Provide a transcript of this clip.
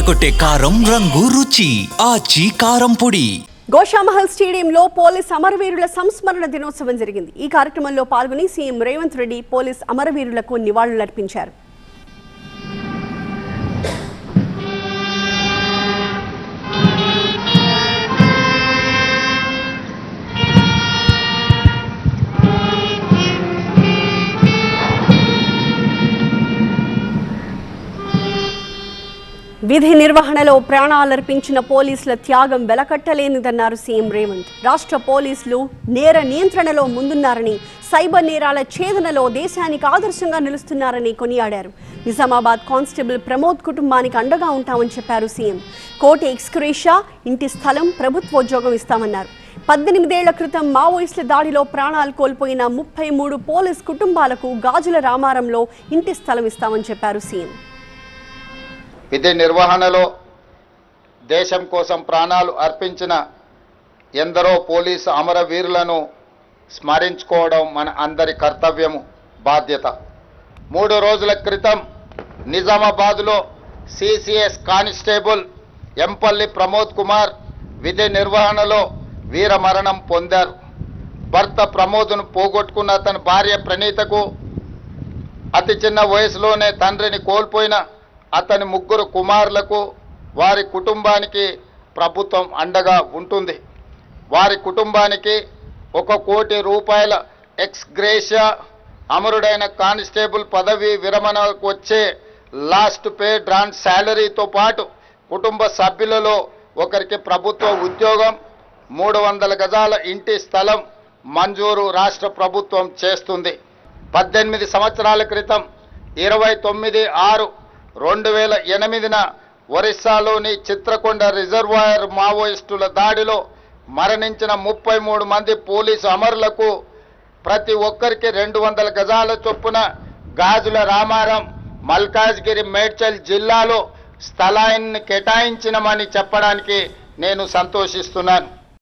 అదరగొట్టే కారం రంగు రుచి ఆచి కారం పొడి. గోషామహల్ స్టేడియంలో పోలీస్ అమరవీరుల సంస్మరణ దినోత్సవం జరిగింది. ఈ కార్యక్రమంలో పాల్గొని సీఎం రేవంత్ రెడ్డి పోలీస్ అమరవీరులకు నివాళులర్పించారు. విధి నిర్వహణలో ప్రాణాలర్పించిన పోలీసుల త్యాగం వెలకట్టలేనిదన్నారు సీఎం రేవంత్. రాష్ట్ర పోలీసులు నేర నియంత్రణలో ముందున్నారని సైబర్ నేరాల ఛేదనలో దేశానికి ఆదర్శంగా నిలుస్తున్నారని కొనియాడారు. నిజామాబాద్ కానిస్టేబుల్ ప్రమోద్ కుటుంబానికి అండగా ఉంటామని చెప్పారు సీఎం. కోటి ఎక్స్క్రేషా ఇంటి స్థలం ప్రభుత్వోద్యోగం ఇస్తామన్నారు. పద్దెనిమిదేళ్ళ క్రితం మావోయిస్టుల దాడిలో ప్రాణాలు కోల్పోయిన ముప్పై మూడు పోలీస్ కుటుంబాలకు గాజుల రామారంలో ఇంటి స్థలం ఇస్తామని చెప్పారు సీఎం. విధి నిర్వహణలో దేశం కోసం ప్రాణాలు అర్పించిన ఎందరో పోలీసు అమరవీరులను స్మరించుకోవడం మన అందరి కర్తవ్యము బాధ్యత. మూడు రోజుల క్రితం నిజామాబాద్లో సిసిఎస్ కానిస్టేబుల్ ఎంపల్లి ప్రమోద్ కుమార్ విధి నిర్వహణలో వీరమరణం పొందారు. భర్త ప్రమోద్ను పోగొట్టుకున్న అతని భార్య ప్రణీతకు అతి చిన్న వయసులోనే తండ్రిని కోల్పోయిన అతని ముగ్గురు కుమారులకు వారి కుటుంబానికి ప్రభుత్వం అండగా ఉంటుంది. వారి కుటుంబానికి ఒక కోటి రూపాయల ఎక్స్ గ్రేషియా అమరుడైన కానిస్టేబుల్ పదవి విరమణకు వచ్చే లాస్ట్ పే డ్రాన్ శాలరీతో పాటు కుటుంబ సభ్యులలో ఒకరికి ప్రభుత్వ ఉద్యోగం మూడు వందల గజాల ఇంటి స్థలం మంజూరు రాష్ట్ర ప్రభుత్వం చేస్తుంది. పద్దెనిమిది సంవత్సరాల క్రితం ఇరవై తొమ్మిది ఆరు రెండు వేల ఎనిమిదిన ఒరిస్సాలోని చిత్రకొండ రిజర్వాయర్ మావోయిస్టుల దాడిలో మరణించిన ముప్పై మూడు మంది పోలీసు అమరులకు ప్రతి ఒక్కరికి రెండు వందల గజాల చొప్పున గాజుల రామారం మల్కాజ్గిరి మేడ్చల్ జిల్లాలో స్థలాన్ని కేటాయించినమని చెప్పడానికి నేను సంతోషిస్తున్నాను.